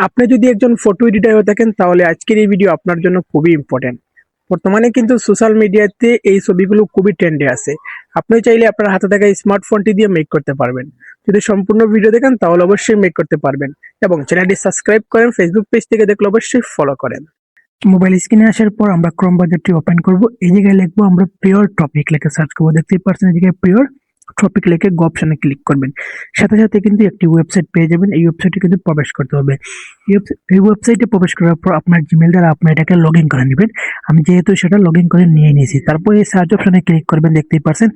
আপনি যদি একজন ফটো এডিটার হয়ে থাকেন, তাহলে আজকের এই ভিডিও আপনার জন্য খুবই ইম্পর্টেন্ট বর্তমানে কিন্তু সোশ্যাল মিডিয়াতে এই ছবিগুলো খুবই ট্রেন্ডে আছে। আপনি চাইলে আপনার হাতে থাকা স্মার্টফোনটি দিয়ে মেক করতে পারবেন। যদি সম্পূর্ণ ভিডিও দেখেন, তাহলে অবশ্যই মেক করতে পারবেন। এবং চ্যানেলটি সাবস্ক্রাইব করেন ফেসবুক পেজ থেকে দেখলে অবশ্যই ফলো করেন। মোবাইল স্ক্রিনে আসার পর আমরা ক্রম বাজারটি ওপেন করব। এই জায়গায় লিখব আমরা প্রিয়র টপিক লিখে সার্চ করব। দেখতেই পারছেন জায়গায় প্রিয়র টপিক লিখে গো অপশনে ক্লিক করবেন। সাথে সাথে কিন্তু একটি ওয়েবসাইট পেয়ে যাবেন। এই ওয়েবসাইটে কিন্তু প্রবেশ করতে হবে। এই ওয়েবসাইটে প্রবেশ করার পর আপনার জিমেল দ্বারা আপনি এটাকে লগ ইন করে নেবেন। আমি যেহেতু সেটা লগ ইন করে নিয়ে নিয়েছি। তারপর এই সার্চ অপশনে ক্লিক করবেন, দেখতেই পারছেন।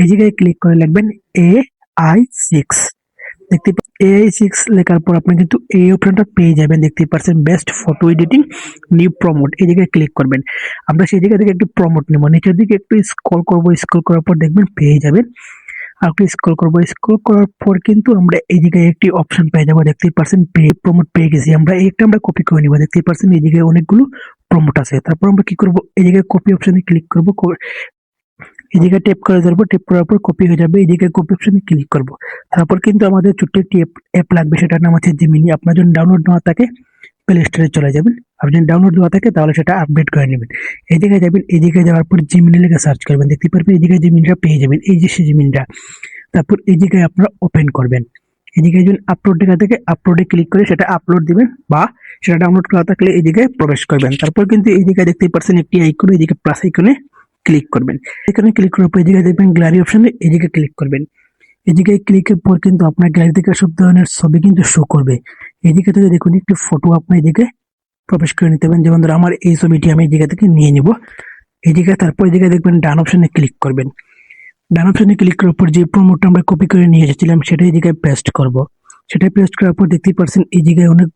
এই জায়গায় ক্লিক করে লিখবেন এ আই সিক্স দেখতে এ আই সিক্স লেখার পর আপনি কিন্তু এই অপশনটা পেয়ে যাবেন। দেখতে পাচ্ছেন best photo editing new promote এই জায়গায় ক্লিক করবেন। আমরা সেই জায়গা থেকে একটু প্রমোট নেব। নিচের দিকে একটু স্ক্রল করব। স্ক্রল করার পর দেখবেন পেয়ে যাবেন। আর একটু স্ক্রল করব। স্ক্রল করার পর কিন্তু আমরা এই জায়গায় একটি অপশন পেয়ে যাব। দেখতে পারছেন পে প্রমোট পেয়ে গেছি। আমরা একটা আমরা কপি করে নিব। দেখতে পারছেন, এই জায়গায় অনেকগুলো প্রমোট আছে। তারপর আমরা কি করব? এই জায়গায় কপি অপশনে ক্লিক করব। জায়গায় টেপ করে ধরবো টেপ করার পর কপি হয়ে যাবে, এদিকে কপি অপশনে ক্লিক করব। তারপর কিন্তু আমাদের ছোট্ট একটি অ্যাপ লাগবে, সেটার নাম হচ্ছে জিমিনি আপনার জন্য ডাউনলোড নেওয়া থাকে প্লে স্টোরে চলে যাবেন। আপনি যদি ডাউনলোড দেওয়া থাকে, তাহলে সেটা আপডেট করে নেবেন। এদিকে যাবেন, এদিকে যাওয়ার পর জিমিনি লেগে সার্চ করবেন। দেখতে পারবেন, এদিকে জিমিনটা পেয়ে যাবেন। এই যে সে জিমিনটা তারপর জায়গায় আপনারা ওপেন করবেন। এদিকে যদি আপলোড লেখা থেকে আপলোডে ক্লিক করে সেটা আপলোড দিবেন বা সেটা ডাউনলোড করা থাকলে এদিকে প্রবেশ করবেন। তারপর কিন্তু এই জায়গায় দেখতেই পাচ্ছেন একটি আইকন জায়গায় প্লাস আইকনে ক্লিক করবেন। এখানে ক্লিক করার পর জায়গায় দেখবেন গ্যালারি অপশনে জায়গায় ক্লিক করবেন। জায়গায় ক্লিকের পর কিন্তু আপনার গ্যালারি থেকে সব ধরনের ছবি কিন্তু শো করবে। এই দিকে থেকে দেখুন একটি ফটো আপনি জায়গায় প্রবেশ করে নিতে পারেন। যেমন ধরো আমার এই ছবিটি আমি জায়গা থেকে নিয়ে নিব। জায়গায় তারপর জায়গায় দেখবেন ডান অপশনে ক্লিক করবেন। ডান অপশনে ক্লিক করার পর যে প্রোমোটটা আমরা কপি করে নিয়ে এসেছিলাম, সেটা এই জায়গায় পেস্ট করব। সেটা পেস্ট করার পর দেখতেই পারছেন এই জায়গায় অনেক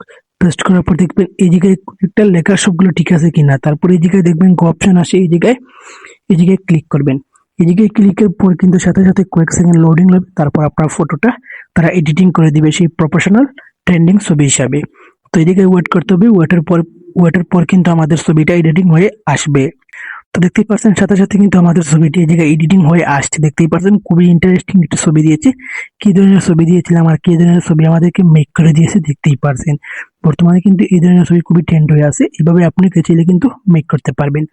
পেস্ট করার পর দেখবেন এই জায়গায় একটা লেখা সবগুলো ঠিক আছে কিনা। তারপর এই জায়গায় দেখবেন অপশন আসে, এই জায়গায় এই জায়গায় ক্লিক করবেন। এই জায়গায় ক্লিকের পর কিন্তু সাথে সাথে কয়েক সেকেন্ড লোডিং লাগবে, তারপর আপনার ফটোটা তারা এডিটিং করে দিবে সেই প্রফেশনাল ট্রেন্ডিং ছবি হিসাবে। তো এই জায়গায় ওয়েট করতে হবে ওয়েটের পর ওয়েটের পর কিন্তু আমাদের ছবিটা এডিটিং হয়ে আসবে। তো দেখতেই পাচ্ছেন, সাথে সাথে কিন্তু আমাদের ছবিটি এই জায়গায় এডিটিং হয়ে আসছে। দেখতেই পাচ্ছেন, খুবই ইন্টারেস্টিং একটা ছবি দিয়েছে। কি ধরনের ছবি দিয়েছিলাম আর কি ধরনের ছবি আমাদেরকে মেক করে দিয়েছে, দেখতেই পারছেন বর্তমানে কিন্তু এই ধরনের ছবি খুবই ট্রেন্ড হয়ে আছে। এভাবে আপনি চাইলে কিন্তু মেক করতে পারবেন।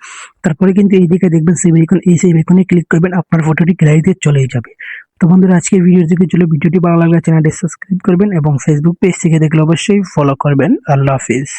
তারপরে কিন্তু এইদিকে দেখবেন সেভ আইকন এই সেভ আইকনে ক্লিক করবেন, আপনার ফটোটি গ্যালারিতে চলেই যাবে। তো বন্ধুরা, আজকের ভিডিও থেকে চলে, ভিডিওটি ভালো লাগলে চ্যানেলটি সাবস্ক্রাইব করবেন এবং ফেসবুক পেজ থেকে দেখলে অবশ্যই ফলো করবেন। আল্লাহ হাফিজ।